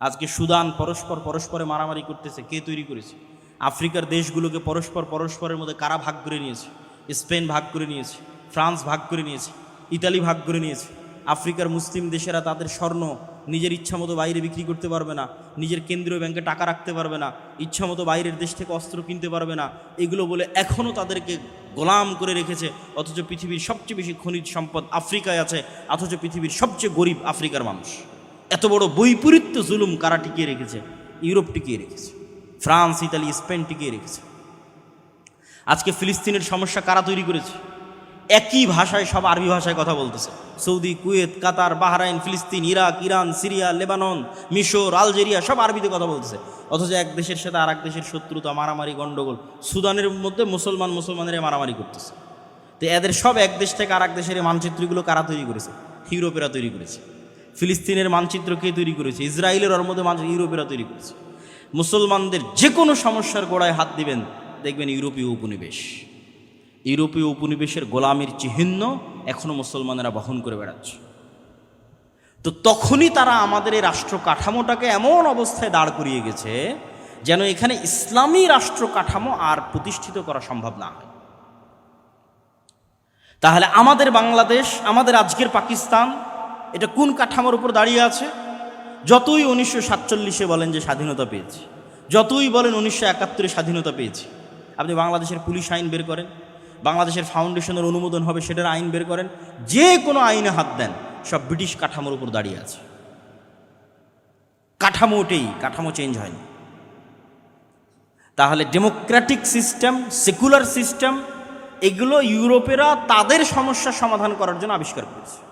আজকে সুদান পরস্পর পরস্পরে মারামারি করতেছে, কে তৈরি করেছে? আফ্রিকার দেশগুলোকে পরস্পর পরস্পরের মধ্যে কারা ভাগ করে নিয়েছে? স্পেন ভাগ করে নিয়েছে, ফ্রান্স ভাগ করে নিয়েছে, ইতালি ভাগ করে নিয়েছে। আফ্রিকার মুসলিম দেশেরা তাদের স্বর্ণ নিজের ইচ্ছা মতো বাইরে বিক্রি করতে পারবে না, নিজের কেন্দ্রীয় ব্যাংকে টাকা রাখতে পারবে না, ইচ্ছা মতো বাইরের দেশ থেকে অস্ত্র কিনতে পারবে না। এগুলো বলে এখনও তাদেরকে গোলাম করে রেখেছে, অথচ পৃথিবীর সবচেয়ে বেশি খনিজ সম্পদ আফ্রিকায় আছে, অথচ পৃথিবীর সবচেয়ে গরিব আফ্রিকার মানুষ। এত বড় বৈপরীত্য জুলুম কারা টিকিয়ে রেখেছে? ইউরোপ টিকিয়ে রেখেছে। ফ্রান্স, ইতালি, স্পেন টিকিয়ে রেখেছে। আজকে ফিলিস্তিনের সমস্যা কারা তৈরি করেছে? একই ভাষায় সব আরবি ভাষায় কথা বলতেছে। সৌদি, কুয়েত, কাতার, বাহরাইন, ফিলিস্তিন, ইরাক, ইরান, সিরিয়া, লেবানন, মিশর, আলজেরিয়া, সব আরবিতে কথা বলতেছে। অথচ এক দেশের সাথে আর এক দেশের শত্রুতা, মারামারি গণ্ডগোল সুদানের মধ্যে মুসলমান মুসলমানের মারামারি করতেছে। তো এদের সব এক দেশ থেকে আর এক দেশের মানচিত্রগুলো কারা তৈরি করেছে? ইউরোপেরা তৈরি করেছে। ফিলিস্তিনের মানচিত্র কে তৈরি করেছে? ইসরায়েলের মধ্যে মানচিত্র, ইউরোপেরা তৈরি করেছে। মুসলমানদের যে কোনো সমস্যার গোড়ায় হাত দিবেন, দেখবেন ইউরোপীয় উপনিবেশ। ইউরোপীয় উপনিবেশের গোলামির চিহ্ন এখনও মুসলমানেরা বহন করে বেড়াচ্ছে। তো তখনই তারা আমাদের এই রাষ্ট্র কাঠামোটাকে এমন অবস্থায় দাঁড় করিয়ে গেছে, যেন এখানে ইসলামী রাষ্ট্র কাঠামো আর প্রতিষ্ঠিত করা সম্ভব না হয়। তাহলে আমাদের বাংলাদেশ, আমাদের আজকের পাকিস্তান এটা কোন কাঠামোর উপর দাঁড়িয়ে আছে? যতই উনিশশো সাতচল্লিশে বলেন যে স্বাধীনতা পেয়েছি, যতই বলেন উনিশশো একাত্তরে স্বাধীনতা পেয়েছি, আপনি বাংলাদেশের পুলিশ আইন বের করেন, বাংলাদেশের ফাউন্ডেশনের অনুমোদন হবে সেটার আইন বের করেন, যে কোনো আইনে হাত দেন, সব ব্রিটিশ কাঠামোর উপর দাঁড়িয়ে আছে। কাঠামো ওটেই কাঠামো চেঞ্জ হয়নি। তাহলে ডেমোক্রেটিক সিস্টেম সেকুলার সিস্টেম এগুলো ইউরোপেরা তাদের সমস্যার সমাধান করার জন্য আবিষ্কার করেছে।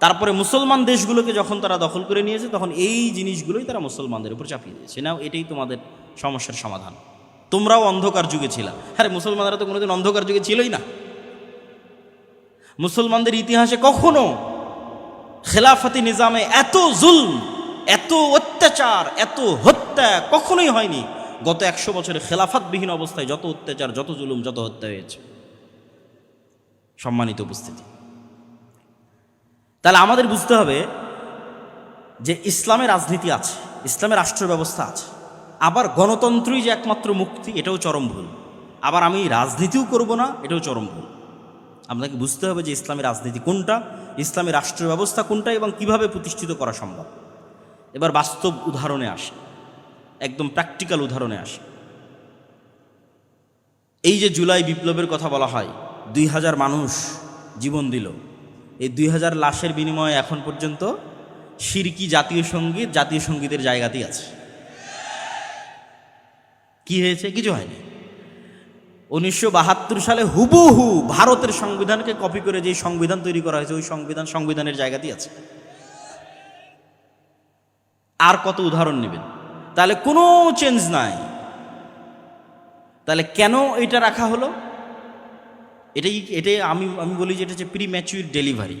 তারপরে মুসলমান দেশগুলোকে যখন তারা দখল করে নিয়েছে, তখন এই জিনিসগুলোই তারা মুসলমানদের উপর চাপিয়ে দিয়েছে। নাও, এটাই তোমাদের সমস্যার সমাধান। তোমরাও অন্ধকার যুগে ছিলা। আরে, মুসলমানরা তো কোনোদিন অন্ধকার যুগে ছিলই না। মুসলমানদের ইতিহাসে কখনো খেলাফতি নিজামে এত জুলম, এত অত্যাচার, এত হত্যা কখনোই হয়নি। গত একশো বছরে খেলাফতবিহীন অবস্থায় যত অত্যাচার, যত জুলুম, যত হত্যা হয়েছে। সম্মানিত উপস্থিতি। তাহলে আমাদের বুঝতে হবে যে ইসলামের রাজনীতি আছে ইসলামের রাষ্ট্র ব্যবস্থা আছে। আবার গণতন্ত্রই যে একমাত্র মুক্তি, এটাও চরম ভুল। আবার আমি রাজনীতিও করব না, এটাও চরম ভুল। আপনাকে বুঝতে হবে যে ইসলামের রাজনীতি কোনটা ইসলামের রাষ্ট্র ব্যবস্থা কোনটা এবং কীভাবে প্রতিষ্ঠিত করা সম্ভব। এবার বাস্তব উদাহরণে আসে, একদম প্র্যাকটিক্যাল উদাহরণে আসে। এই যে জুলাই বিপ্লবের কথা বলা হয়, দুই হাজার মানুষ জীবন দিল। এই দুই হাজার লাশের বিনিময়ে এখন পর্যন্ত সিরকি জাতীয় সংগীত জাতীয় সঙ্গীতের জায়গাতেই আছে। কি হয়েছে? কিছু হয়নি। উনিশশো বাহাত্তর সালে হুবহু ভারতের সংবিধানকে কপি করে যে সংবিধান তৈরি করা হয়েছে, ওই সংবিধান সংবিধানের জায়গাতেই আছে। আর কত উদাহরণ নেবেন? তাহলে কোনো চেঞ্জ নাই। তাহলে কেন এটা রাখা হলো? এটাই এটাই আমি আমি বলি যে এটা হচ্ছে প্রি ম্যাচুর ডেলিভারি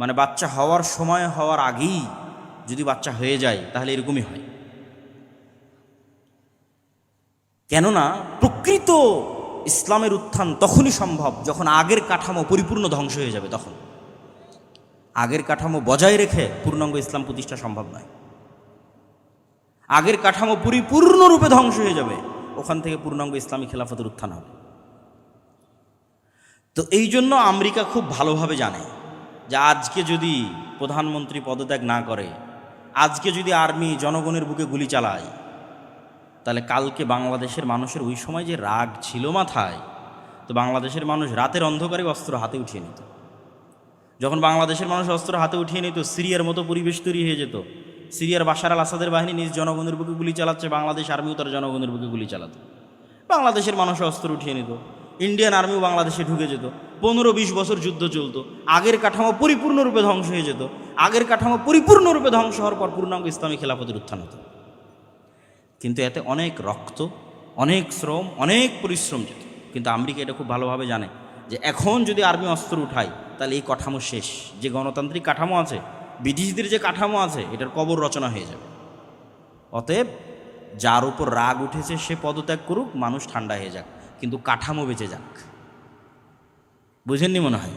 মানে বাচ্চা হওয়ার সময়, হওয়ার আগেই যদি বাচ্চা হয়ে যায়, তাহলে এরকমই হয়। কেননা প্রকৃত ইসলামের উত্থান তখনই সম্ভব যখন আগের কাঠামো পরিপূর্ণ ধ্বংস হয়ে যাবে তখন। আগের কাঠামো বজায় রেখে পূর্ণাঙ্গ ইসলাম প্রতিষ্ঠা সম্ভব নয়। আগের কাঠামো পরিপূর্ণরূপে ধ্বংস হয়ে যাবে, ওখান থেকে পূর্ণাঙ্গ ইসলামী খেলাফতের উত্থান হবে। তো এই জন্য আমেরিকা খুব ভালোভাবে জানে যে আজকে যদি প্রধানমন্ত্রী পদত্যাগ না করে, আজকে যদি আর্মি জনগণের বুকে গুলি চালায়, তাহলে কালকে বাংলাদেশের মানুষের ওই সময় যে রাগ ছিল মাথায়, তো বাংলাদেশের মানুষ রাতের অন্ধকারে অস্ত্র হাতে উঠিয়ে নিত। যখন বাংলাদেশের মানুষ অস্ত্র হাতে উঠিয়ে নিত, সিরিয়ার মতো পরিবেশ তৈরি হয়ে যেত। সিরিয়ার বাশার আল আসাদের বাহিনী নিজ জনগণের বুকে গুলি চালাচ্ছে, বাংলাদেশ আর্মিও তার জনগণের বুকে গুলি চালাতো। বাংলাদেশের মানুষ অস্ত্র উঠিয়ে নিত। ইন্ডিয়ান আর্মিও বাংলাদেশে ঢুকে যেত। পনেরো বিশ বছর যুদ্ধ চলতো। আগের কাঠামো পরিপূর্ণরূপে ধ্বংস হয়ে যেত। আগের কাঠামো পরিপূর্ণরূপে ধ্বংস হওয়ার পর পূর্ণাঙ্গ ইসলামী খেলাফতের উত্থান হতো। কিন্তু এতে অনেক রক্ত, অনেক শ্রম, অনেক পরিশ্রম যেত। কিন্তু আমেরিকা এটা খুব ভালোভাবে জানে যে এখন যদি আর্মি অস্ত্র উঠায়, তাহলে এই কাঠামো শেষ। যে গণতান্ত্রিক কাঠামো আছে, ব্রিটিশদের যে কাঠামো আছে, এটার কবর রচনা হয়ে যাবে। অতএব যার উপর রাগ উঠেছে সে পদত্যাগ করুক, মানুষ ঠান্ডা হয়ে যাক। কিন্তু কাঠামো বেঁচে যাক। বুঝেননি মনে হয়?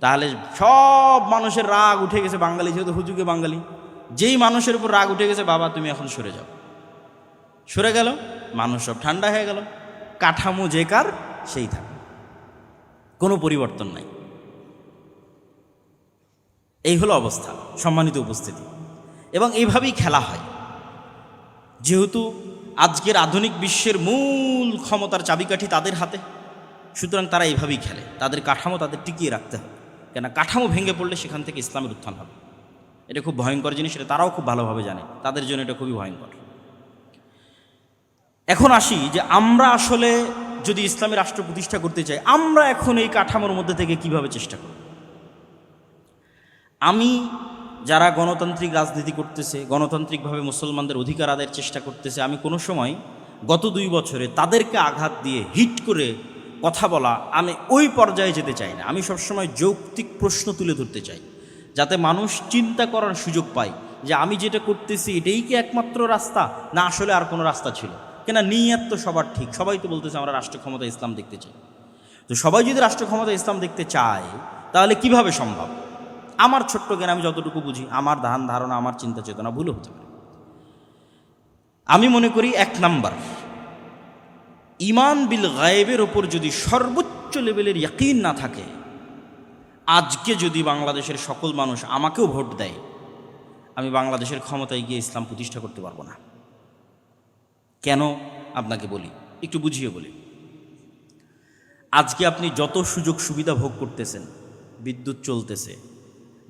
তাহলে সব মানুষের রাগ উঠে গেছে বাঙালি, যেহেতু হুজুগে বাঙালি। যেই মানুষের উপর রাগ উঠে গেছে, বাবা তুমি এখন সরে যাও। সরে গেল, মানুষ সব ঠান্ডা হয়ে গেল, কাঠামো যে কার, সেই থাক। কোনো পরিবর্তন নাই। এই হলো অবস্থা, সম্মানিত উপস্থিতি। এবং এইভাবেই খেলা হয়। যেহেতু আজকের আধুনিক বিশ্বের মূল ক্ষমতার চাবিকাঠি তাদের হাতে। সুতরাং তারা এইভাবেই খেলে। তাদের কাঠামো তাদের টিকিয়ে রাখতে হবে। কেন কাঠামো ভেঙে পড়লে সেখান থেকে ইসলামের উত্থান হবে। এটা খুব ভয়ঙ্কর জিনিস, এটা তারাও খুব ভালোভাবে জানে। তাদের জন্য এটা খুবই ভয়ঙ্কর। এখন আসি যে আমরা আসলে যদি ইসলামী রাষ্ট্র প্রতিষ্ঠা করতে চাই, আমরা এখন এই কাঠামোর মধ্যে থেকে কীভাবে চেষ্টা করব? আমি যারা গণতান্ত্রিক রাজনীতি করতেছে, গণতান্ত্রিকভাবে মুসলমানদের অধিকার আদায়ের চেষ্টা করতেছে, আমি কোনো সময় গত দুই বছরে তাদেরকে আঘাত দিয়ে হিট করে কথা বলা আমি ওই পর্যায়ে যেতে চাই না। আমি সবসময় যৌক্তিক প্রশ্ন তুলে ধরতে চাই, যাতে মানুষ চিন্তা করার সুযোগ পায় যে আমি যেটা করতেছি এটাই কি একমাত্র রাস্তা, না আসলে আর কোনো রাস্তা ছিল। কেন নিয়ত তো সবার ঠিক, সবাই তো বলতেছে আমরা রাষ্ট্র ক্ষমতা ইসলাম দেখতে চাই। তো সবাই যদি রাষ্ট্র ক্ষমতা ইসলাম দেখতে চায়, তাহলে কীভাবে সম্ভব? আমার ছোট্ট জ্ঞান আমি যতটুকু বুঝি, আমার ধান ধারণা, আমার চিন্তা চেতনা ভুল হতে পারে। আমি মনে করি এক নাম্বার, ইমান বিল গায়েবের ওপর যদি সর্বোচ্চ লেভেলের ইয়াকিন না থাকে, আজকে যদি বাংলাদেশের সকল মানুষ আমাকেও ভোট দেয়, আমি বাংলাদেশের ক্ষমতায় গিয়ে ইসলাম প্রতিষ্ঠা করতে পারব না। কেন? আপনাকে বলি, একটু বুঝিয়ে বলি। আজকে আপনি যত সুযোগ সুবিধা ভোগ করতেছেন, বিদ্যুৎ চলতেছে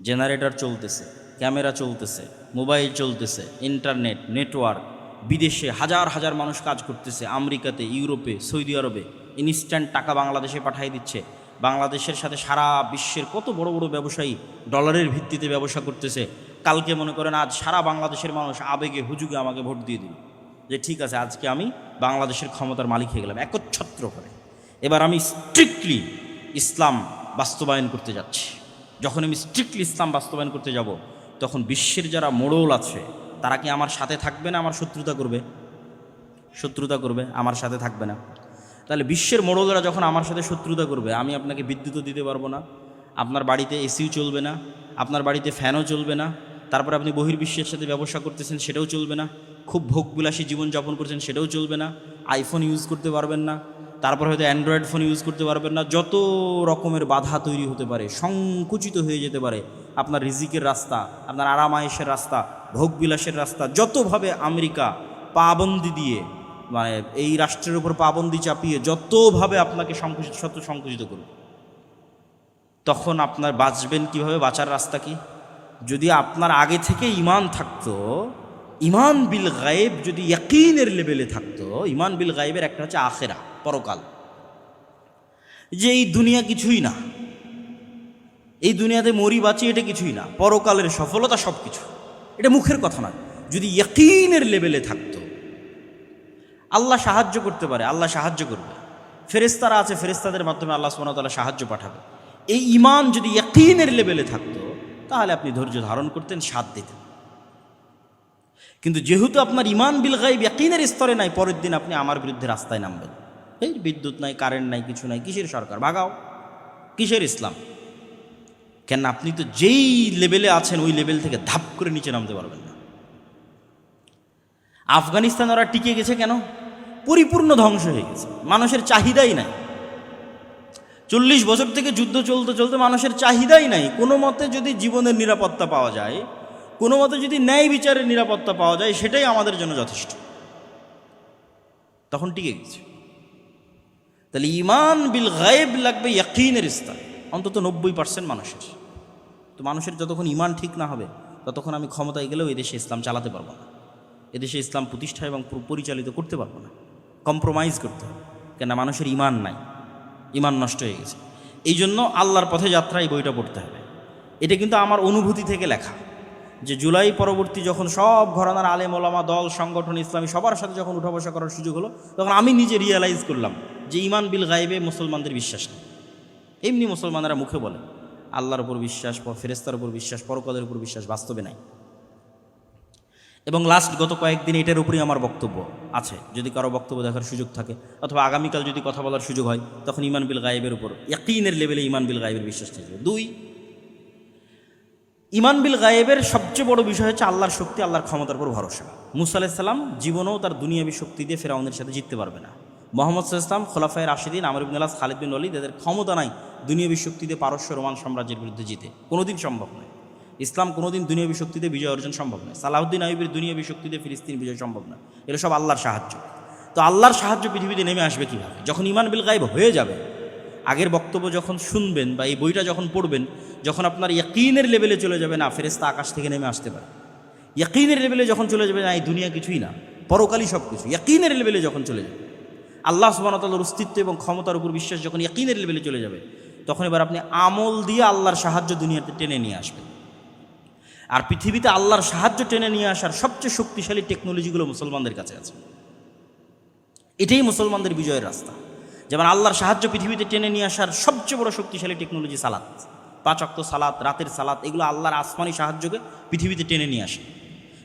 জেনারেটর চলতেছে, ক্যামেরা চলতেছে, মোবাইল চলতেছে, ইন্টারনেট, নেটওয়ার্ক, বিদেশে হাজার হাজার মানুষ কাজ করতেছে, আমেরিকাতে, ইউরোপে, সৌদি আরবে ইনস্ট্যান্ট টাকা বাংলাদেশে পাঠিয়ে দিচ্ছে। বাংলাদেশের সাথে সারা বিশ্বের কত বড় বড় ব্যবসায়ী ডলারের ভিত্তিতে ব্যবসা করতেছে। কালকে মনে করেন আজ সারা বাংলাদেশের মানুষ আবেগে, হুজুগে আমাকে ভোট দিয়ে দিল। যে ঠিক আছে, আজকে আমি বাংলাদেশের ক্ষমতার মালিক হয়ে গেলাম, একচ্ছত্র করে। এবার আমি স্ট্রিক্টলি ইসলাম বাস্তবায়ন করতে যাচ্ছি। যখন আমি স্ট্রিক্টলি ইসলাম বাস্তবায়ন করতে যাব, তখন বিশ্বের যারা মোড়ল আছে, তারা কি আমার সাথে থাকবে না আমার শত্রুতা করবে? শত্রুতা করবে, আমার সাথে থাকবে না। তাহলে বিশ্বের মোড়লরা যখন আমার সাথে শত্রুতা করবে, আমি আপনাকে বিদ্যুৎও দিতে পারব না, আপনার বাড়িতে এসিও চলবে না, আপনার বাড়িতে ফ্যানও চলবে না, তারপরে আপনি বহির্বিশ্বের সাথে ব্যবসা করতেছেন সেটাও চলবে না, খুব ভোগবিলাসী জীবনযাপন করছেন সেটাও চলবে না আইফোন ইউজ করতে পারবেন না তারপর হয়তো অ্যান্ড্রয়েড ফোন ইউজ করতে পারবেন না। যত রকমের বাধা তৈরি হতে পারে, সংকুচিত হয়ে যেতে পারে আপনার রিজিকের রাস্তা, আপনার আরামায়েশের রাস্তা, ভোগবিলাসের রাস্তা, যতভাবে আমেরিকা পাবন্দি দিয়ে মানে এই রাষ্ট্রের উপর পাবন্দি চাপিয়ে যতভাবে আপনাকে সংকুচিত শত সংকুচিত করবে তখন আপনার বাঁচবেন কীভাবে? বাঁচার রাস্তা কি? যদি আপনার আগে থেকে ইমান থাকতো, ইমান বিল গায়েব যদি ইয়াকিনের লেভেলে থাকতো, ইমান বিল গায়েবের একটা হচ্ছে আখেরা। পরকাল। যে এই দুনিয়া কিছুই না, এই দুনিয়াতে মরি বাঁচি এটা কিছুই না, পরকালের সফলতা সব কিছু এটা মুখের কথা নয়, যদি ইয়াকিনের লেভেলে থাকতো। আল্লাহ সাহায্য করতে পারে, আল্লাহ সাহায্য করবে। ফেরেস্তারা আছে ফেরেস্তাদের মাধ্যমে আল্লাহ সুমতাল্লাহ সাহায্য পাঠাবে। এই ইমান যদি ইয়াকিনের লেভেলে থাকতো, তাহলে আপনি ধৈর্য ধারণ করতেন, সাথ দিতেন। কিন্তু যেহেতু আপনার ইমান বিল গাইব ইয়াকিনের স্তরে নাই, পরের দিন আপনি আমার বিরুদ্ধে রাস্তায় নামবেন। এই বিদ্যুৎ নাই কারেন্ট নাই, কিছু নাই, কিসের সরকার? ভাগাও কিসের ইসলাম? কেন আপনি তো যেই লেভেলে আছেন, ওই লেভেল থেকে ধাপ করে নিচে নামতে পারবেন না। আফগানিস্তান ওরা টিকে গেছে কেন? পরিপূর্ণ ধ্বংস হয়ে গেছে। মানুষের চাহিদাই নাই। চল্লিশ বছর থেকে যুদ্ধ চলতে চলতে মানুষের চাহিদাই নাই। কোনো মতে যদি জীবনের নিরাপত্তা পাওয়া যায়, কোনো মতে যদি ন্যায় বিচারের নিরাপত্তা পাওয়া যায়, সেটাই আমাদের জন্য যথেষ্ট। তখন টিকে গেছে। তাহলে ইমান বিল গায়েব লাগবে ইয়াকিনের স্তরে অন্তত নব্বই পার্সেন্ট মানুষের। তো মানুষের যতক্ষণ ইমান ঠিক না হবে, ততক্ষণ আমি ক্ষমতায় গেলেও এদেশে ইসলাম চালাতে পারব না। এদেশে ইসলাম প্রতিষ্ঠা এবং পরিচালিত করতে পারব না। কম্প্রোমাইজ করতে হবে, কেননা মানুষের ইমান নাই। ইমান নষ্ট হয়ে গেছে। এই জন্য আল্লাহর পথে যাত্রা এই বইটা পড়তে হবে। এটা কিন্তু আমার অনুভূতি থেকে লেখা। যে জুলাই পরবর্তী যখন সব ঘরানার আলেম ওলামা দল, সংগঠন, ইসলামী সবার সাথে যখন উঠা বসা করার সুযোগ হলো, তখন আমি নিজে রিয়েলাইজ করলাম যে ইমান বিল গাইবে মুসলমানদের বিশ্বাস নেই। এমনি মুসলমানেরা মুখে বলে, আল্লাহর উপর বিশ্বাস ফেরেস্তার উপর বিশ্বাস পরকাদের উপর বিশ্বাস বাস্তবে নাই। এবং লাস্ট গত কয়েকদিন এটার উপরেই আমার বক্তব্য আছে। যদি কারও বক্তব্য দেখার সুযোগ থাকে, অথবা আগামীকাল যদি কথা বলার সুযোগ হয়, তখন ইমান বিল গায়েবের উপর, ইয়াকিনের লেভেলে ইমান বিল গায়েবের বিশ্বাস থাকবে। দুই ইমান বিল গায়েবের সবচেয়ে বড় বিষয় হচ্ছে আল্লাহর শক্তি, আল্লাহর ক্ষমতার উপর ভরসা। মুসা আলাইসাল্লাম জীবনেও তার দুনিয়াবী শক্তি দিয়ে ফেরাউনের সাথে জিততে পারবে না। মোহাম্মদ সাল্লাম খোলাফায় রাশিদিন, আমর ইবিন খালিদ বিন অলিদ এদের ক্ষমতা নাই দুনিয়াবী শক্তি দিয়ে পারস্য রোমান সাম্রাজ্যের বিরুদ্ধে জিতে। কোনোদিন সম্ভব নয়। ইসলাম কোনোদিন দুনিয়াবী শক্তিতে বিজয় অর্জন সম্ভব নয়। সালাহুদ্দিন আইবের দুনিয়াবী শক্তিতে ফিলিস্তিন বিজয় সম্ভব নয়। এগুলো সব আল্লাহর সাহায্য। তো আল্লাহর সাহায্য পৃথিবীতে নেমে আসবে কীভাবে? যখন ইমান বিল গায়েব হয়ে যাবে, আগের বক্তব্য যখন শুনবেন বা এই বইটা যখন পড়বেন, যখন আপনার ইয়াকিনের লেভেলে চলে যাবে, না ফেরেস্তা আকাশ থেকে নেমে আসতে পারে। ইয়াকিনের লেভেলে যখন চলে যাবে, না, এই দুনিয়া কিছুই না। পরকালই সব কিছু ইয়াকিনের লেভেলে যখন চলে যাবে আল্লাহ সুবাহতাল্লার অস্তিত্ব এবং ক্ষমতার উপর বিশ্বাস যখন ইয়াকিনের লেভেলে চলে যাবে, তখন এবার আপনি আমল দিয়ে আল্লাহর সাহায্য দুনিয়াতে টেনে নিয়ে আসবেন। আর পৃথিবীতে আল্লাহর সাহায্য টেনে নিয়ে আসার সবচেয়ে শক্তিশালী টেকনোলজিগুলো মুসলমানদের কাছে আছে। এটাই মুসলমানদের বিজয়ের রাস্তা। যেমন আল্লাহর সাহায্য পৃথিবীতে টেনে নিয়ে আসার সবচেয়ে বড় শক্তিশালী টেকনোলজি সালাত। পাঁচ অক্ত সালাত, রাতের সালাত, এগুলো আল্লাহর আসমানি সাহায্যকে পৃথিবীতে টেনে নিয়ে আসে।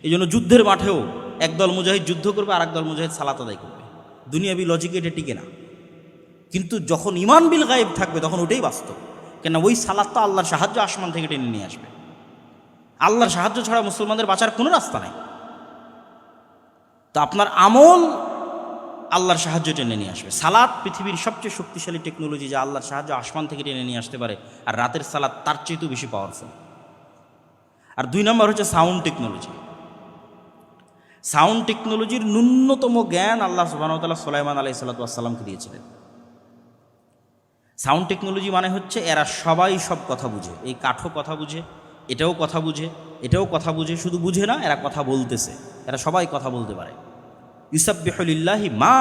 এই জন্য যুদ্ধের মাঠেও একদল মুজাহিদ যুদ্ধ করবে আর একদল মুজাহিদ সালাত আদায় করবে। দুনিয়াবি লজিকে এটা টিকে না। কিন্তু যখন ইমান বিল গায়েব থাকবে, তখন ওটাই বাস্তব। কেন ওই সালাদ তো আল্লাহর সাহায্য আসমান থেকে টেনে নিয়ে আসবে। আল্লাহর সাহায্য ছাড়া মুসলমানদের বাঁচার কোনো রাস্তা নাই। তো আপনার আমল আল্লাহর সাহায্য টেনে নিয়ে আসবে। সালাদ পৃথিবীর সবচেয়ে শক্তিশালী টেকনোলজি যা আল্লাহর সাহায্য আসমান থেকে টেনে নিয়ে আসতে পারে, আর রাতের সালাদ তার চেয়েতেও বেশি পাওয়ারফুল আর দুই নম্বর হচ্ছে সাউন্ড টেকনোলজি সাউন্ড টেকনোলজির ন্যূনতম জ্ঞান আল্লাহ সুবাহতাল্লাহ সোলাইমান আলাই সাল্লাতামকে দিয়েছিলেন। সাউন্ড টেকনোলজি মানে হচ্ছে এরা সবাই সব কথা বুঝে। এই কাঠও কথা বুঝে, এটাও কথা বুঝে, এটাও কথা বুঝে, শুধু বুঝে না, এরা কথা বলতেছে। এরা সবাই কথা বলতে পারে। ইউসাবিহুলিল্লাহি মা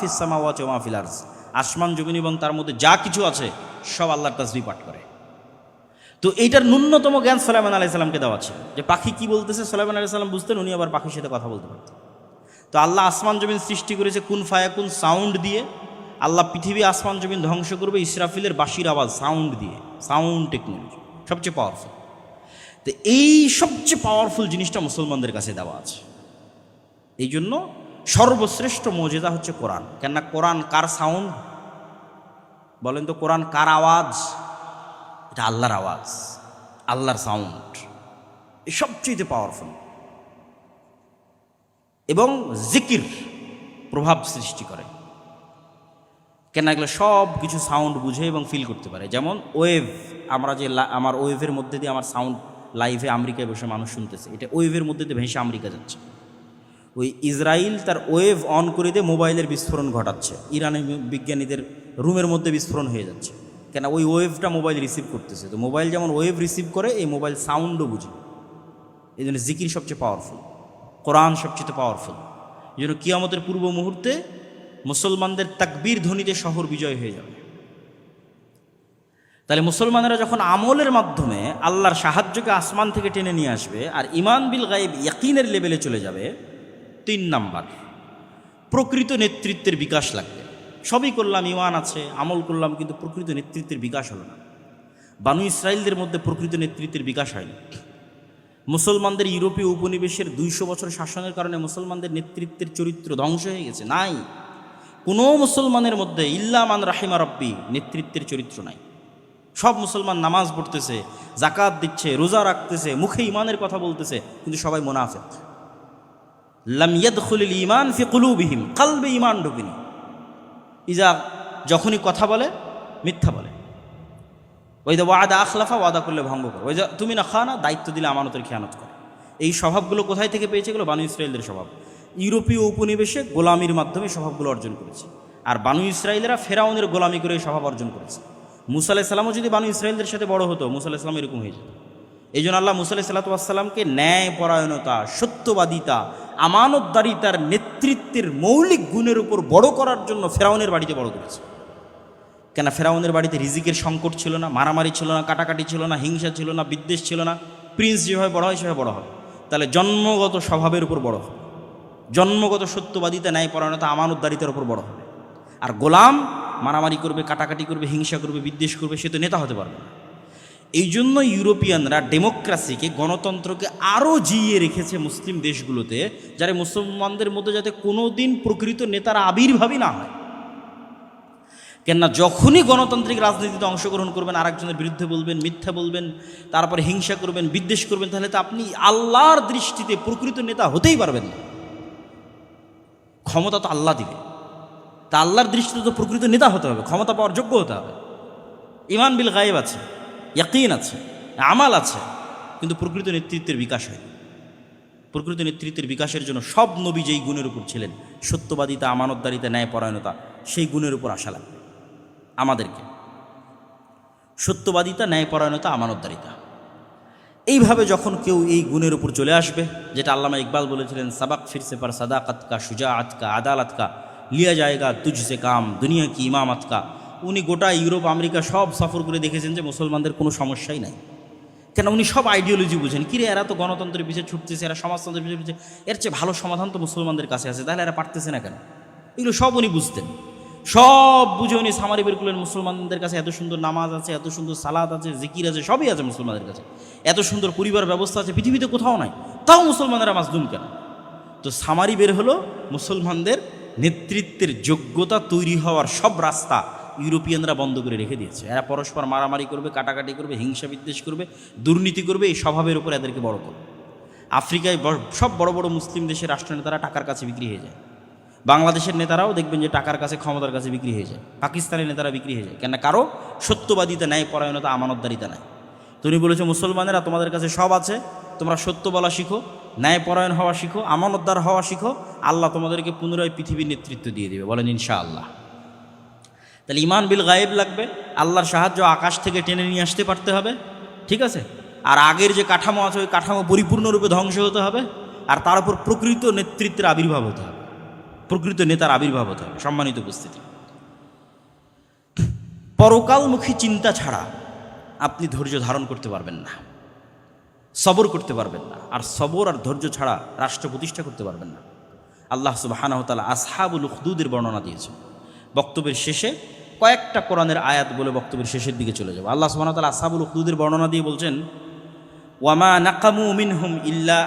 ফিসামাওয়াচ মা ফিলার্স আসমান, জমিন এবং তার মধ্যে যা কিছু আছে, সব আল্লাহর তাজবি পাঠ করে। তো এইটার ন্যূনতম জ্ঞান সালাইমান আলাই সাল্লামকে দেওয়া ছিল। যে পাখি কি বলতেছে সালাইমান আলাই সাল্লাম বুঝতেন, উনি আবার পাখির সাথে কথা বলতে পারতেন। তো আল্লাহ আসমান জমিন সৃষ্টি করেছে কুন ফায়া কুন সাউন্ড দিয়ে। আল্লাহ পৃথিবী আসমান জমিন ধ্বংস করবে ইসরাফিলের বাঁশির আওয়াজ, সাউন্ড দিয়ে। সাউন্ড টেকনোলজি, সবচেয়ে পাওয়ারফুল তো এই সবচেয়ে পাওয়ারফুল জিনিসটা মুসলমানদের কাছে দেওয়া আছে। এই জন্য সর্বশ্রেষ্ঠ মজেদা হচ্ছে কোরআন। কেননা কোরআন কার সাউন্ড? বলেন তো কোরআন কার আওয়াজ? এটা আল্লাহর আওয়াজ, আল্লাহর সাউন্ড এই সবচেয়ে পাওয়ারফুল এবং জিকির প্রভাব সৃষ্টি করে। কেন এগুলো সব কিছু সাউন্ড বুঝে এবং ফিল করতে পারে। যেমন ওয়েভ আমরা যে আমার ওয়েভের মধ্যে দিয়ে আমার সাউন্ড লাইভে আমেরিকায় বসে মানুষ শুনতেছে। এটা ওয়েভের মধ্যে দিয়ে ভেসে আমেরিকা যাচ্ছে। ওই ইসরায়েল তার ওয়েভ অন করে দিয়ে মোবাইলের বিস্ফোরণ ঘটাচ্ছে। ইরানের বিজ্ঞানীদের রুমের মধ্যে বিস্ফোরণ হয়ে যাচ্ছে। কেন ওই ওয়েভটা মোবাইল রিসিভ করতেছে। তো মোবাইল যেমন ওয়েভ রিসিভ করে, এই মোবাইল সাউন্ডও বুঝে। এই জন্য জিকির সবচেয়ে পাওয়ারফুল কোরআন সবচেয়ে পাওয়ারফুল এই জন্য কিয়ামতের পূর্ব মুহূর্তে মুসলমানদের তাকবীর ধ্বনিতে শহর বিজয় হয়ে যাবে। তাহলে মুসলমানেরা যখন আমলের মাধ্যমে আল্লাহর সাহায্যকে আসমান থেকে টেনে নিয়ে আসবে, আর ইমান বিল গায়েব ইয়াকিনের লেভেলে চলে যাবে, তিন নাম্বার, প্রকৃত নেতৃত্বের বিকাশ লাগবে। সবই করলাম, ইমান আছে, আমল করলাম, কিন্তু প্রকৃত নেতৃত্বের বিকাশ হলো না। বানু ইসরায়েলদের মধ্যে প্রকৃত নেতৃত্বের বিকাশ হয়নি। মুসলমানদের ইউরোপীয় উপনিবেশের দুইশো বছর শাসনের কারণে মুসলমানদের নেতৃত্বের চরিত্র ধ্বংস হয়ে গেছে, নাই। কোনো মুসলমানের মধ্যে ইল্লামান রাহিমা রব্বি নেতৃত্বের চরিত্র নাই। সব মুসলমান নামাজ পড়তেছে জাকাত দিচ্ছে, রোজা রাখতেছে, মুখে ইমানের কথা বলতেছে, কিন্তু সবাই মোনাফেক। লাম ইয়াদখুলিল ইমান ফি কুলুবিহিম, কালবে ইমান ঢুকিনি। ইজা যখনই কথা বলে, মিথ্যা বলে। ওই দা ওয়াদা আখলাফা, ওয়াদা করলে ভঙ্গ করে। ওই তুমি না খাওয়া না, দায়িত্ব দিলে আমানতের খেয়ানত করে। এই স্বভাবগুলো কোথায় থেকে পেয়েছে এগুলো? বানু ইসরায়েলদের স্বভাব। ইউরোপীয় উপনিবেশে গোলামির মাধ্যমে স্বভাবগুলো অর্জন করেছে। আর বানু ইসরায়েলরা ফেরাউনের গোলামি করে স্বভাব অর্জন করেছে। মুসা আলাহ সাল্লামও যদি বানু ইসরায়েলদের সাথে বড় হতো, মুসা আলাহ সাল্লাম এরকম হয়ে যেত। এই জন্য আল্লাহ মুসা আলাহ সাল্লাতামকে ন্যায় পরায়ণতা সত্যবাদিতা আমানতদারিতার নেতৃত্বের মৌলিক গুণের উপর বড় করার জন্য ফেরাউনের বাড়িতে বড় করেছে। কেন ফেরাউনের বাড়িতে রিজিকের সংকট ছিল না, মারামারি ছিল না, কাটাকাটি ছিল না, হিংসা ছিল না, বিদ্বেষ ছিল না। প্রিন্স যেভাবে বড় হয়, সেভাবে বড় হয় তাহলে জন্মগত স্বভাবের উপর বড় হবে। জন্মগত সত্যবাদিতা ন্যায় পরায়ণতা আমানতদারিতার উপর বড় হবে। আর গোলাম মারামারি করবে, কাটাকাটি করবে, হিংসা করবে, বিদ্বেষ করবে, সে তো নেতা হতে পারবে না। এই জন্য ইউরোপিয়ানরা ডেমোক্রাসিকে, গণতন্ত্রকে আরও জিইয়ে রেখেছে মুসলিম দেশগুলোতে, যারা মুসলমানদের মধ্যে যাতে কোনো দিন প্রকৃত নেতার আবির্ভাবই না হয়। কেননা যখনই গণতান্ত্রিক রাজনীতিতে অংশগ্রহণ করবেন, আরেকজনের বিরুদ্ধে বলবেন, মিথ্যা বলবেন, তারপর হিংসা করবেন, বিদ্বেষ করবেন, তাহলে তো আপনি আল্লাহর দৃষ্টিতে প্রকৃত নেতা হতেই পারবেন না। ক্ষমতা তো আল্লাহ দিবে। তা আল্লাহর দৃষ্টিতে তো প্রকৃত নেতা হতে হবে, ক্ষমতা পাওয়ার যোগ্য হতে হবে। ইমান বিল গায়েব আছে। ইয়াকিন আছে, আমাল আছে, কিন্তু প্রকৃত নেতৃত্বের বিকাশ হয় প্রকৃত নেতৃত্বের বিকাশের জন্য সব নবী যেই গুণের উপর ছিলেন, সত্যবাদিতা, আমানতদারিতা, ন্যায়পরায়ণতা, সেই গুণের উপর আশা লাগবে। আমাদেরকে। সত্যবাদিতা, ন্যায়পরায়ণতা, আমানতদারিতা। এইভাবে যখন কেউ এই গুণের উপর চলে আসবে, যেটা আল্লামা ইকবাল বলেছিলেন, সাবাক ফিরসে পার সাদাকাত কা সুজা আতকা আদালত কা লিয়া জায়গা তুঝসে কাম, দুনিয়া কি ইমাম কা উনি গোটা ইউরোপ, আমেরিকা সব সফর করে দেখেছেন যে মুসলমানদের কোনো সমস্যাই নাই। কেন উনি সব আইডিওলজি বুঝেন। কিরে এরা তো গণতন্ত্রের পিছিয়ে ছুটতেছে, এরা সমাজতন্ত্রের পিছিয়ে পিছিয়ে এর চেয়ে ভালো সমাধান তো মুসলমানদের কাছে আছে, তাহলে এরা পারতেছে না কেন? এগুলো সব উনি বুঝতেন। সব বুঝে উনি সামারি বের করলেন মুসলমানদের কাছে, এত সুন্দর নামাজ আছে, এত সুন্দর সালাদ আছে, জিকির আছে, সবই আছে মুসলমানদের কাছে। এত সুন্দর পরিবার ব্যবস্থা আছে, পৃথিবীতে কোথাও নাই। তাও মুসলমানেরা মাজলুম কেন? তো সামারি বের হলো মুসলমানদের নেতৃত্বের যোগ্যতা তৈরি হওয়ার সব রাস্তা ইউরোপিয়ানরা বন্ধ করে রেখে দিয়েছে। এরা পরস্পর মারামারি করবে, কাটাকাটি করবে, হিংসা বিদ্বেষ করবে, দুর্নীতি করবে, এই স্বভাবের উপর এদেরকে বড় করবে। আফ্রিকায় সব বড় বড় মুসলিম দেশের রাষ্ট্রনেতারা টাকার কাছে বিক্রি হয়ে যায়। বাংলাদেশের নেতারাও দেখবেন যে টাকার কাছে, ক্ষমতার কাছে বিক্রি হয়ে যায়। পাকিস্তানের নেতারা বিক্রি হয়ে যায়। কেন কারও সত্যবাদিতা নেয় পরায়ণতা, আমানতদারিতা নাই। তুমি বলেছ, মুসলমানেরা তোমাদের কাছে সব আছে, তোমরা সত্য বলা শিখো ন্যায়পরায়ণ হওয়া শিখো, আমানতদার হওয়া শিখো, আল্লাহ তোমাদেরকে পুনরায় পৃথিবীর নেতৃত্ব দিয়ে দেবে। বলেন ইনশা আল্লাহ তাহলে ইমান বিল গায়েব লাগবে। আল্লাহর সাহায্য আকাশ থেকে টেনে নিয়ে আসতে পারতে হবে। ঠিক আছে? আর আগের যে কাঠামো আছে, ওই কাঠামো পরিপূর্ণরূপে ধ্বংস হতে হবে। আর তার উপর প্রকৃত নেতৃত্বের আবির্ভাব হতে হবে। প্রকৃত নেতার আবির্ভাব হতে হবে। সম্মানিত উপস্থিতি। পরকালমুখী চিন্তা ছাড়া আপনি ধৈর্য ধারণ করতে পারবেন না। সবর করতে পারবেন না। আর সবর আর ধৈর্য ছাড়া রাষ্ট্র প্রতিষ্ঠা করতে পারবেন না। আল্লাহ সুবাহানহতালা আসহাবুল উখদুদের বর্ণনা দিয়েছে বক্তব্যের শেষে কয়েকটা কোরআনের আয়াত বলে বক্তব্যের শেষের দিকে চলে যাব। আল্লাহ সুবাহতালা আসহাবুল উখদুদের বর্ণনা দিয়ে বলছেন, ওয়ামা নাকামু মিনহুম ইল্লা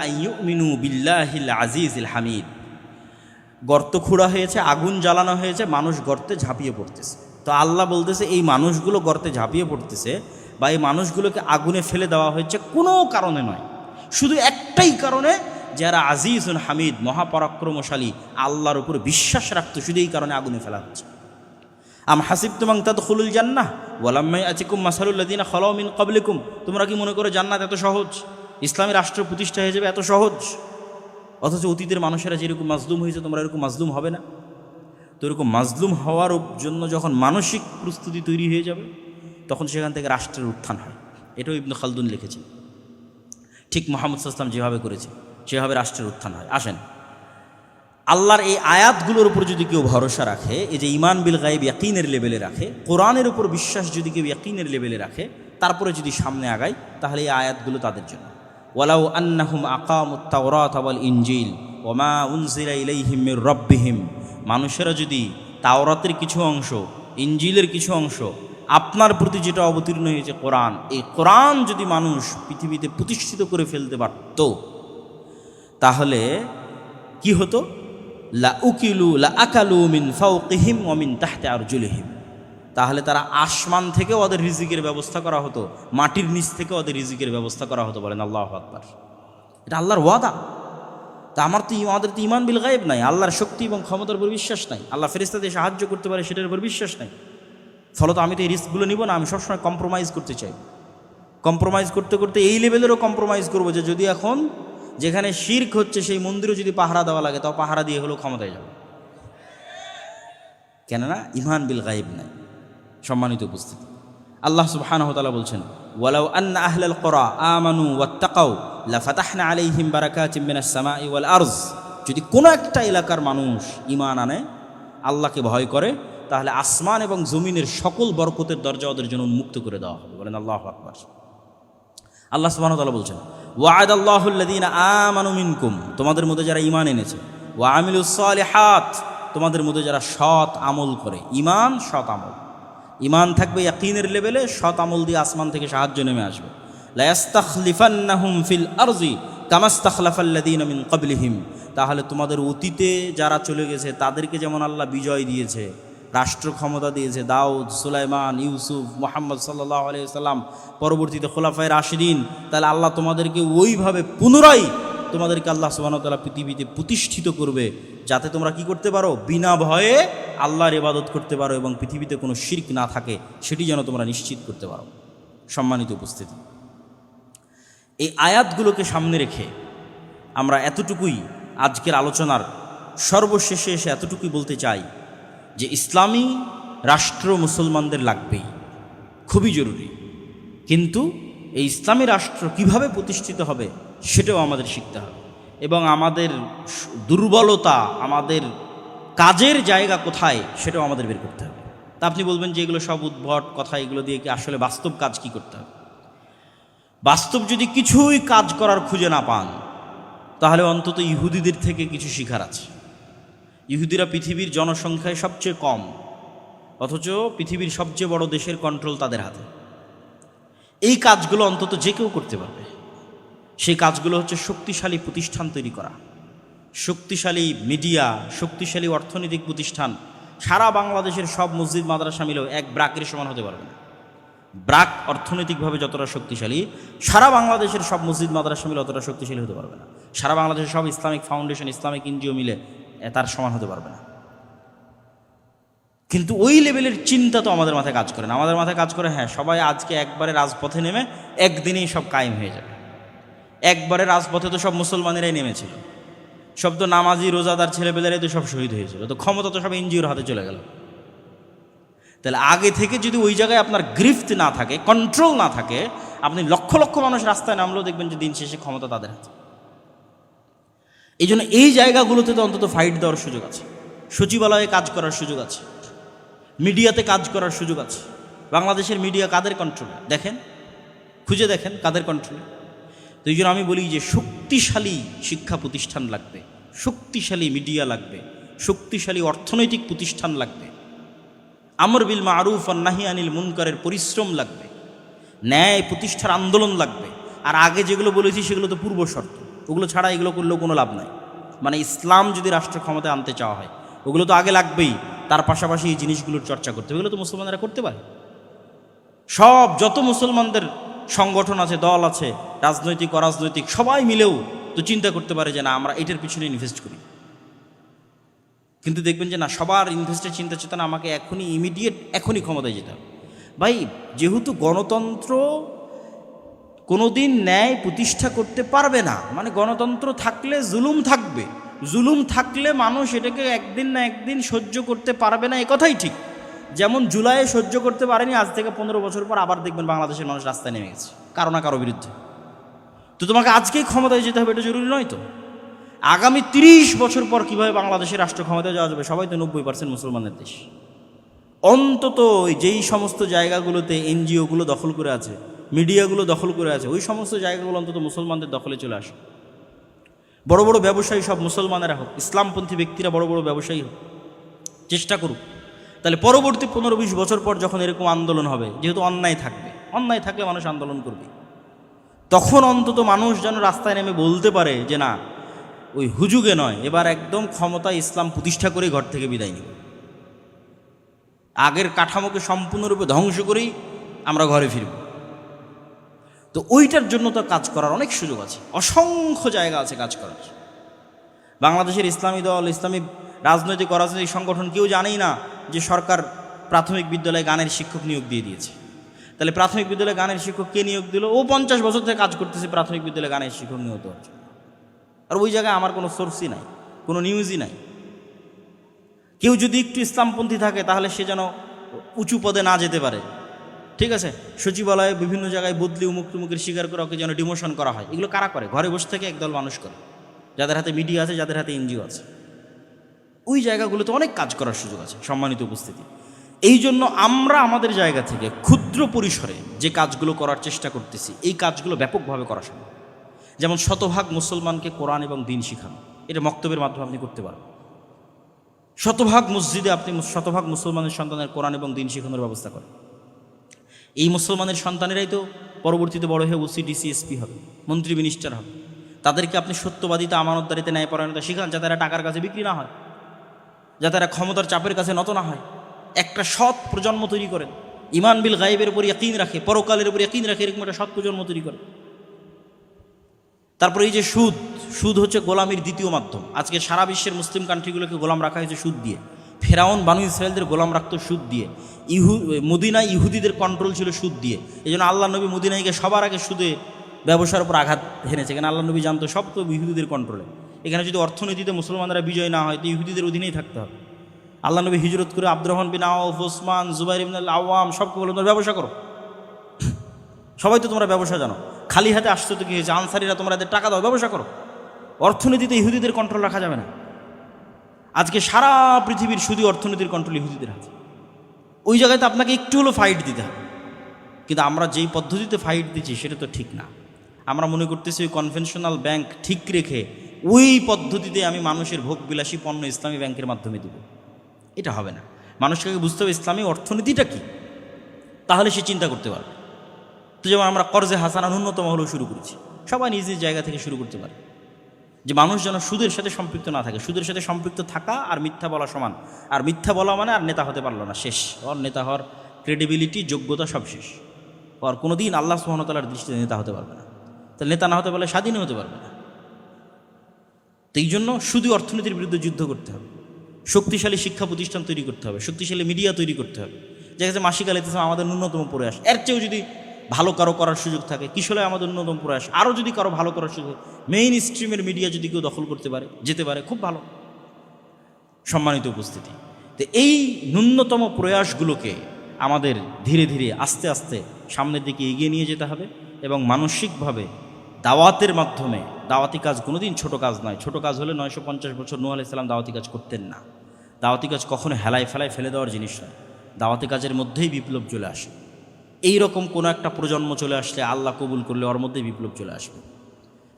মিনু বিল্লাহিল আজিজিল হামিদ। গর্ত খুঁড়া হয়েছে, আগুন জ্বালানো হয়েছে, মানুষ গর্তে ঝাঁপিয়ে পড়তেছে। তো আল্লাহ বলতেছে, এই মানুষগুলো গর্তে ঝাঁপিয়ে পড়তেছে বা এই মানুষগুলোকে আগুনে ফেলে দেওয়া হয়েছে কোনো কারণে নয়। শুধু একটাই কারণে যারা আজিজুল হামিদ, মহাপরাক্রমশালী, আল্লাহর উপর বিশ্বাস রাখতো, শুধু এই কারণে আগুনে ফেলা হচ্ছে। আম হাসিব তুমাং তাদ খুলুল জান্নাহ ওয়ালাম্মাই আচিকুম মাসালুল্লাদিনা মিন কবলিকুম তোমরা কি মনে করো জান্নাত এত সহজ? ইসলামী রাষ্ট্র প্রতিষ্ঠা হয়ে যাবে এত সহজ? অথচ অতীতের মানুষেরা যেরকম মাজলুম হয়েছে, তোমরা এরকম মাজলুম হবে না। তো এরকম মাজলুম হওয়ার জন্য যখন মানসিক প্রস্তুতি তৈরি হয়ে যাবে, তখন সেখান থেকে রাষ্ট্রের উত্থান হয়। এটাও ইবনু খালদুন লিখেছেন। ঠিক মোহাম্মদ সাল্লাম যেভাবে করেছে, সেভাবে রাষ্ট্রের উত্থান হয়। আসেন আল্লাহর এই আয়াতগুলোর উপর যদি কেউ ভরসা রাখে, এই যে ইমান বিল গাইব ইয়াকিনের লেভেলে রাখে, কোরআনের উপর বিশ্বাস যদি কেউ ইয়াকিনের লেভেলে রাখে, তারপরে যদি সামনে আগায়, তাহলে এই আয়াতগুলো তাদের জন্য। ওয়ালাউ আন্নাহুম আকামুত তাওরাত ওয়াল ইনজিল ওমা উনজিলা ইলাইহিম রব্বিহিম। মানুষেরা যদি তাওরাতের কিছু অংশ ইঞ্জিলের কিছু অংশ, আপনার প্রতি যেটা অবতীর্ণ হয়েছে কোরআন, এই কোরআন যদি মানুষ পৃথিবীতে প্রতিষ্ঠিত করে ফেলতে পারত, তাহলে কি হতো? লা উকিলু, লা আকালু মিন ফাউকিহিম ওমিন তাহতে আরজুলিহিম। তাহলে তারা আসমান থেকে ওদের রিজিকের ব্যবস্থা করা হতো, মাটির নিচ থেকে ওদের রিজিকের ব্যবস্থা করা হতো বলেন আল্লাহ আকবার। এটা আল্লাহর ওয়াদা। তা আমার তো আমাদের তো ইমান বিল গায়েব নাই, আল্লাহর শক্তি এবং ক্ষমতার উপর বিশ্বাস নাই। আল্লাহ ফেরিস্তাদের সাহায্য করতে পারে, সেটার উপর বিশ্বাস নাই। ফলত আমি তো এই রিস্কগুলো নিব না, আমি সবসময় কম্প্রোমাইজ করতে চাই। কম্প্রোমাইজ করতে করতে এই লেভেলেরও কম্প্রোমাইজ করব যে যদি এখন যেখানে শির্ক হচ্ছে, সেই মন্দিরও যদি পাহারা দেওয়া লাগে, তাও পাহারা দিয়ে হলেও ক্ষমতায় যাবে। কেননা ইমান বিল গায়েব নাই। সম্মানিত উপস্থিতি। আল্লাহ সুবহানাহু তাআলা বলছেন, ওয়ালাউ আন্না আহলাল করা আমানু ওয়াত্তাকাউ, লাফাতাহনা আলাইহিম বারাকাতিম মিনাস সামাই ওয়াল আরজ। যদি কোনো একটা এলাকার মানুষ ইমান আনে, আল্লাহকে ভয় করে, তাহলে আসমান এবং জমিনের সকল বরকতের দরজা ওদের জন্য উন্মুক্ত করে দেওয়া হবে। বলেন আল্লাহ আকবার। আল্লাহ সুবহানাহু তাআলা বলছেন ওয়াদ আল্লাহুল্লাযীনা আমানু মিনকুম, তোমাদের মধ্যে যারা ইমান এনেছে, ওয়া আমিলুস হাত তোমাদের মধ্যে যারা সৎ আমল করে ইমান সৎ আমল। ইমান থাকবে ইয়াকিনের লেভেলে, সৎ আমল দিয়ে আসমান থেকে সাহায্য নেমে আসবে। ফিল আরজি মিন ক্বাবলিহিম, তাহলে তোমাদের অতীতে যারা চলে গেছে, তাদেরকে যেমন আল্লাহ বিজয় দিয়েছে রাষ্ট্র ক্ষমতা দিয়েছে, দাউদ, সুলাইমান, ইউসুফ, মোহাম্মদ সাল্লাহ আলিয়াল্লাম পরবর্তীতে খোলাফায় রাশিদিন। তাহলে আল্লাহ তোমাদেরকে ওইভাবে পুনরায় তোমাদেরকে আল্লাহ সুবাহতাল্লাহ পৃথিবীতে প্রতিষ্ঠিত করবে, যাতে তোমরা কি করতে পারো? বিনা ভয়ে আল্লাহর ইবাদত করতে পারো এবং পৃথিবীতে কোনো শির্ক না থাকে, সেটি যেন তোমরা নিশ্চিত করতে পারো। সম্মানিত উপস্থিতি। এই আয়াতগুলোকে সামনে রেখে আমরা এতটুকুই আজকের আলোচনার সর্বশেষে এসে এতটুকুই বলতে চাই যে ইসলামী রাষ্ট্র মুসলমানদের লাগবেই, খুবই জরুরি। কিন্তু এই ইসলামী রাষ্ট্র কীভাবে প্রতিষ্ঠিত হবে সেটাও আমাদের শিখতে হবে। এবং আমাদের দুর্বলতা, আমাদের কাজের জায়গা কোথায় সেটাও আমাদের বের করতে হবে। তা আপনি বলবেন যে এগুলো সব উদ্ভট কথা, এগুলো দিয়ে কি আসলে বাস্তব কাজ কি করতে হবে? বাস্তব যদি কিছুই কাজ করার খুঁজে না পান, তাহলে অন্তত ইহুদিদের থেকে কিছু শিখার আছে। ইহুদিরা পৃথিবীর জনসংখ্যায় সবচেয়ে কম, অথচ পৃথিবীর সবচেয়ে বড় দেশের কন্ট্রোল তাদের হাতে। এই কাজগুলো অন্তত যে কেউ করতে পারবে। সেই কাজগুলো হচ্ছে শক্তিশালী প্রতিষ্ঠান তৈরি করা। শক্তিশালী মিডিয়া, শক্তিশালী অর্থনৈতিক প্রতিষ্ঠান, সারা বাংলাদেশের সব মসজিদ, মাদ্রাসা মিলেও এক ব্রাকের সমান হতে পারবে না। ব্রাক অর্থনৈতিকভাবে যতটা শক্তিশালী, সারা বাংলাদেশের সব মসজিদ, মাদ্রাসা মিলে অতটা শক্তিশালী হতে পারবে না। সারা বাংলাদেশের সব ইসলামিক ফাউন্ডেশন ইসলামিক এনজিও মিলে তার সমান হতে পারবে না। কিন্তু ওই লেভেলের চিন্তা তো আমাদের মাথায় কাজ করে না। আমাদের মাথায় কাজ করে হ্যাঁ সবাই আজকে একবারে রাজপথে নেমে একদিনেই সব কায়েম হয়ে যাবে। একবারে রাজপথে তো সব মুসলমানেরাই নেমেছিল। সব তো নামাজি, রোজাদার ছেলেপেলেরাই তো সব শহীদ হয়েছিল। তো ক্ষমতা তো সব এনজিওর হাতে চলে গেল। তাহলে আগে থেকে যদি ওই জায়গায় আপনার গ্রিফট না থাকে কন্ট্রোল না থাকে, আপনি লক্ষ লক্ষ মানুষ রাস্তায় নামলেও দেখবেন যে দিন শেষে ক্ষমতা তাদের হাতে। এই জন্য এই জায়গাগুলোতে তো অন্তত ফাইট দেওয়ার সুযোগ আছে। সচিবালয়ে কাজ করার সুযোগ আছে। মিডিয়াতে কাজ করার সুযোগ আছে। বাংলাদেশের মিডিয়া কাদের কন্ট্রোলে দেখেন, খুঁজে দেখেন কাদের কন্ট্রোলে তো এই জন্য আমি বলি যে শক্তিশালী শিক্ষা প্রতিষ্ঠান লাগবে। শক্তিশালী মিডিয়া লাগবে। শক্তিশালী অর্থনৈতিক প্রতিষ্ঠান লাগবে। আমর বিল মারুফ আর নাহি আনিল মুনকারের পরিশ্রম লাগবে। ন্যায় প্রতিষ্ঠার আন্দোলন লাগবে। আর আগে যেগুলো বলেছি সেগুলো তো পূর্ব শর্ত। ওগুলো ছাড়া এগুলো করলেও কোনো লাভ নাই। মানে ইসলাম যদি রাষ্ট্র ক্ষমতায় আনতে চাওয়া হয়, ওগুলো তো আগে লাগবেই। তার পাশাপাশি এই জিনিসগুলোর চর্চা করতে হবে। এগুলো তো মুসলমানরা করতে পারে। সব, যত মুসলমানদের সংগঠন আছে, দল আছে, রাজনৈতিক, অরাজনৈতিক, সবাই মিলেও তো চিন্তা করতে পারে যে না, আমরা এটার পিছনে ইনভেস্ট করি। কিন্তু দেখবেন যে না, সবার ইনভেস্টের চিন্তা চেতনা আমাকে এখনই ইমিডিয়েট এখনই ক্ষমতায় যেতে হবে। ভাই, যেহেতু গণতন্ত্র কোনোদিন ন্যায় প্রতিষ্ঠা করতে পারবে না। মানে গণতন্ত্র থাকলে জুলুম থাকবে। জুলুম থাকলে মানুষ এটাকে একদিন না একদিন সহ্য করতে পারবে না কথাই ঠিক। যেমন জুলাইয়ে সহ্য করতে পারেনি, আজ থেকে পনেরো বছর পর আবার দেখবেন বাংলাদেশের মানুষ রাস্তায় নেমে গেছে, কারও না কারও বিরুদ্ধে। তো তোমাকে আজকেই ক্ষমতায় যেতে হবে, এটা জরুরি নয় তো? আগামী তিরিশ বছর পর কীভাবে বাংলাদেশের রাষ্ট্র ক্ষমতায় যাওয়া যাবে? সবাই তো নব্বই পার্সেন্ট মুসলমানের দেশ। অন্তত যেই সমস্ত জায়গাগুলোতে এনজিওগুলো দখল করে আছে মিডিয়াগুলো দখল করে আছে। ওই সমস্ত জায়গাগুলো অন্তত মুসলমানদের দখলে চলে আসে। বড় বড় ব্যবসায়ী সব মুসলমানেরা হোক, ইসলামপন্থী ব্যক্তিরা বড় বড় ব্যবসায়ী হোক, চেষ্টা করুক। তাহলে পরবর্তী পনেরো বিশ বছর পর যখন এরকম আন্দোলন হবে, যেহেতু অন্যায় থাকবে, অন্যায় থাকলে মানুষ আন্দোলন করবে। তখন অন্তত মানুষ যেন রাস্তায় নেমে বলতে পারে যে, না, ওই হুজুগে নয়, এবার একদম ক্ষমতা ইসলাম প্রতিষ্ঠা করে ঘর থেকে বিদায় নিব। আগের কাঠামোকে সম্পূর্ণরূপে ধ্বংস করেই আমরা ঘরে ফিরব। তো ওইটার জন্য তো কাজ করার অনেক সুযোগ আছে। অসংখ্য জায়গা আছে কাজ করার। বাংলাদেশের ইসলামী দল, ইসলামী রাজনৈতিক, অরাজনৈতিক সংগঠন কেউ জানেই না যে সরকার প্রাথমিক বিদ্যালয়ে গানের শিক্ষক নিয়োগ দিয়ে দিয়েছে। তাহলে প্রাথমিক বিদ্যালয়ে গানের শিক্ষক কে নিয়োগ দিল? ও পঞ্চাশ বছর থেকে কাজ করতেছে প্রাথমিক বিদ্যালয়ে গানের শিক্ষক নিয়োগ জন্য। আর ওই জায়গায় আমার কোনো সোর্সই নাই, কোনো নিউজই নাই। কেউ যদি একটু ইসলামপন্থী থাকে তাহলে সে যেন উঁচু পদে না যেতে পারে। ঠিক আছে? সচিবালয়ে বিভিন্ন জায়গায় বদলি উমুক তুমুকের স্বীকার করে ওকে যেন ডিমোশন করা হয়। এগুলো কারা করে? ঘরে বসে থেকে একদল মানুষ করে। যাদের হাতে মিডিয়া আছে, যাদের হাতে এনজিও আছে। ওই জায়গাগুলোতে অনেক কাজ করার সুযোগ আছে, সম্মানিত উপস্থিতি। এই জন্য আমরা আমাদের জায়গা থেকে ক্ষুদ্র পরিসরে যে কাজগুলো করার চেষ্টা করতেছি, এই কাজগুলো ব্যাপকভাবে করা সম্ভব। যেমন শতভাগ মুসলমানকে কোরআন এবং দিন শিখানো। এটা মক্তবের মাধ্যমে আপনি করতে পারেন শতভাগ মসজিদে আপনি শতভাগ মুসলমানের সন্তানের কোরআন এবং দিন শিখানোর ব্যবস্থা করেন। এই মুসলমানের সন্তানেরাই তো পরবর্তীতে বড় হয়ে ওসি ডিসি এসপি হবে, মন্ত্রী মিনিস্টার হবে। তাদেরকে আপনি সত্যবাদিতা, আমানতদারিতে ন্যায়পরায়ণতা শিখান, যাতে তারা টাকার কাছে বিক্রি না হয়, যাতে এরা ক্ষমতার চাপের কাছে নত না হয়। একটা সৎ প্রজন্ম তৈরি করেন। ইমান বিল গাইবের উপর ইয়াকিন রাখে, পরকালের উপর ইয়াকিন রাখে, এরকম একটা সৎ প্রজন্ম তৈরি করেন। তারপরে এই যে সুদ সুদ হচ্ছে গোলামির দ্বিতীয় মাধ্যম। আজকে সারা বিশ্বের মুসলিম কান্ট্রিগুলোকে গোলাম রাখা হয়েছে সুদ দিয়ে। ফেরাউন, বানু ইসরায়েলদের গোলাম রাখত সুদ দিয়ে। ইহু মদিনা ইহুদিদের কন্ট্রোল ছিল সুদ দিয়ে। এই জন্য আল্লাহ নবী মদিনাইকে সবার আগে সুদে ব্যবসার উপর আঘাত হেনেছে। এখানে আল্লাহ নবী জানতো সব তো ইহুদিদের কন্ট্রোলে এখানে যদি অর্থনীতিতে মুসলমানরা বিজয় না হয়, তো ইহুদিদের অধীনেই থাকতে হবে। আল্লাহ নবী হিজরত করে আব্দুর রহমান বিন আউফ ওসমান, জুবাইর ইবন আওয়াম সবকে বলে তোমরা ব্যবসা করো। সবাই তো তোমরা ব্যবসা জানো। খালি হাতে আসতে তো কি হয়েছে? আনসারিরা তোমরা টাকা দাও, ব্যবসা করো। অর্থনীতিতে ইহুদিদের কন্ট্রোল রাখা যাবে না। আজকে সারা পৃথিবীর শুধু অর্থনীতির কন্ট্রোল ইহুদিদের হাতে। ওই জায়গায় তো আপনাকে একটু হলো ফাইট দিতে হবে। কিন্তু আমরা যেই পদ্ধতিতে ফাইট দিচ্ছি, সেটা তো ঠিক না। আমরা মনে করতেছি ওই কনভেনশনাল ব্যাংক ঠিক রেখে ওই পদ্ধতিতে আমি মানুষের ভোগ বিলাসী পণ্য ইসলামী ব্যাংকের মাধ্যমে দেব। এটা হবে না। মানুষকে বুঝতে হবে ইসলামী অর্থনীতিটা কি। তাহলে সে চিন্তা করতে পারবে। তো যেমন আমরা কর্জে হাসানা ন্যূনতম হলেও শুরু করেছি। সবাই নিজ নিজ জায়গা থেকে শুরু করতে পারে। যে মানুষ যেন সুদের সাথে সম্পৃক্ত না থাকে। সুদের সাথে সম্পৃক্ত থাকা আর মিথ্যা বলা সমান। আর মিথ্যা বলা মানে আর নেতা হতে পারল না, শেষ। ওর নেতা হওয়ার ক্রেডিবিলিটি যোগ্যতা সব শেষ। ওর কোনো দিন আল্লাহ সুহামতাল্লার দৃষ্টিতে নেতা হতে পারবে না। তাহলে নেতা না হতে পারলে স্বাধীন হতে পারবে না। তো এই জন্য শুধু অর্থনীতির বিরুদ্ধে যুদ্ধ করতে হবে। শক্তিশালী শিক্ষা প্রতিষ্ঠান তৈরি করতে হবে। শক্তিশালী মিডিয়া তৈরি করতে হবে। দেখা যাচ্ছে মাসিক আমাদের ন্যূনতম প্রয়াস এর চেয়েও যদি ভালো কারও করার সুযোগ থাকে। কিশোরে আমাদের ন্যূনতম প্রয়াস। আরও যদি কারও ভালো করার সুযোগ মেইন স্ট্রিমের মিডিয়া যদি কেউ দখল করতে পারে, যেতে পারে, খুব ভালো। সম্মানিত উপস্থিতি। তো এই ন্যূনতম প্রয়াসগুলোকে আমাদের ধীরে ধীরে, আস্তে আস্তে সামনের দিকে এগিয়ে নিয়ে যেতে হবে এবং মানসিকভাবে দাওয়াতের মাধ্যমে, দাওয়াতি কাজ কোনোদিন ছোট কাজ নয়। ছোট কাজ হলে নয়শো পঞ্চাশ বছর নূহ আলাইসাল্লাম দাওয়াতি কাজ করতেন না। দাওয়াতি কাজ কখনো হেলায় ফেলায় ফেলে দেওয়ার জিনিস নয়। দাওয়াতি কাজের মধ্যেই বিপ্লব চলে আসে। এই রকম কোনো একটা প্রজন্ম চলে আসলে আল্লাহ কবুল করলে ওর মধ্যেই বিপ্লব চলে আসবে।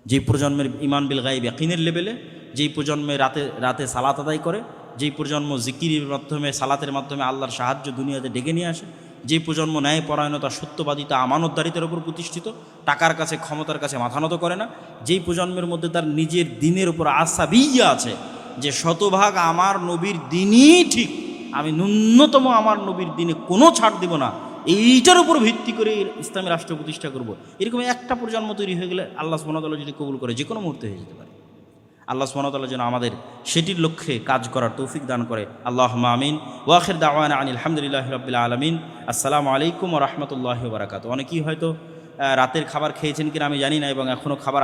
যেই প্রজন্মের ইমান বিল গাইব ইয়াকিনের লেভেলে যেই প্রজন্মে রাতে রাতে সালাত আদায় করে, যেই প্রজন্ম জিকিরের মাধ্যমে, সালাতের মাধ্যমে আল্লাহর সাহায্য দুনিয়াতে ডেকে নিয়ে আসে, যেই প্রজন্ম ন্যায় পরায়ণতা সত্যবাদিতা, আমানতদারিতার উপর প্রতিষ্ঠিত, টাকার কাছে, ক্ষমতার কাছে মাথা নত করে না, যেই প্রজন্মের মধ্যে তার নিজের দিনের উপর আস্থা বিইয়া আছে যে শতভাগ আমার নবীর দিনই ঠিক, আমি ন্যূনতম আমার নবীর দিনে কোনো ছাড় দিব না এইটার উপর ভিত্তি করে ইসলামী রাষ্ট্র প্রতিষ্ঠা করব। এরকম একটা প্রজন্ম তৈরি হয়ে গেলে আল্লাহ সুমনতাল্লাহ যদি কবুল করে যে কোনো মুহূর্তে হয়ে যেতে পারে। আল্লাহ সুমনতাল্লাহ যেন আমাদের সেটির লক্ষ্যে কাজ করার তৌফিক দান করে। আল্লাহ আমিন। ওয়াখির দাওয়ান আনিল আলহামদুলিল্লাহ রবিল্লা আলমিন। আসসালামু আলাইকুম রহমতুল্লাহ বারাকাত অনেকেই হয়তো রাতের খাবার খেয়েছেন কিনা আমি জানি না, এবং এখনও খাবার